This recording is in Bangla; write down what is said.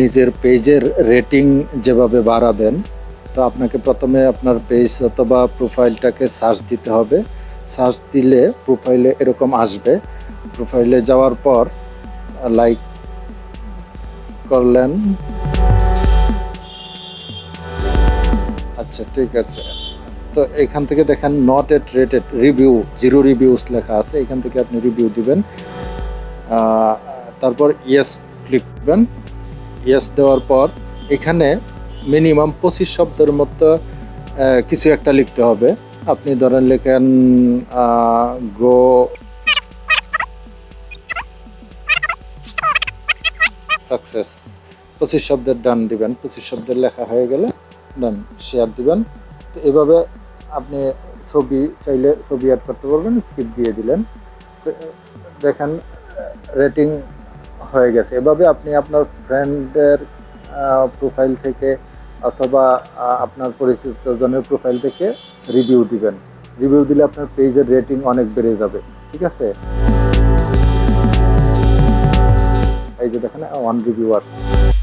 নিজের পেজের রেটিং যেভাবে বাড়াবেন তো আপনাকে প্রথমে আপনার পেজ অথবা প্রোফাইলটাকে সার্চ দিতে হবে। সার্চ দিলে প্রোফাইলে এরকম আসবে। প্রোফাইলে যাওয়ার পর লাইক করলেন। আচ্ছা ঠিক আছে। তো এখান থেকে দেখেন not yet rated review zero reviews লেখা আছে। এখান থেকে আপনি রিভিউ দিবেন। তারপর ইয়েস ক্লিক করবেন ইয়েস দেওয়ার পর এখানে মিনিমাম পঁচিশ শব্দের মতো কিছু একটা লিখতে হবে। আপনি ধরেন লেখেন গো সাকসেস পঁচিশ শব্দের ডান দিবেন, পঁচিশ শব্দের লেখা হয়ে গেলে ডান শেয়ার দিবেন। তো এভাবে আপনি ছবি চাইলে ছবি অ্যাড করতে পারবেন স্কিপ দিয়ে দিলেন। দেখেন রেটিং হয়ে গেছে। এভাবে আপনি আপনার ফ্রেন্ডের প্রোফাইল থেকে অথবা আপনার পরিচিত জনের প্রোফাইল থেকে রিভিউ দিবেন। রিভিউ দিলে আপনার পেজের রেটিং অনেক বেড়ে যাবে, ঠিক আছে? এই যে দেখেন ওয়ান রিভিউ আসছে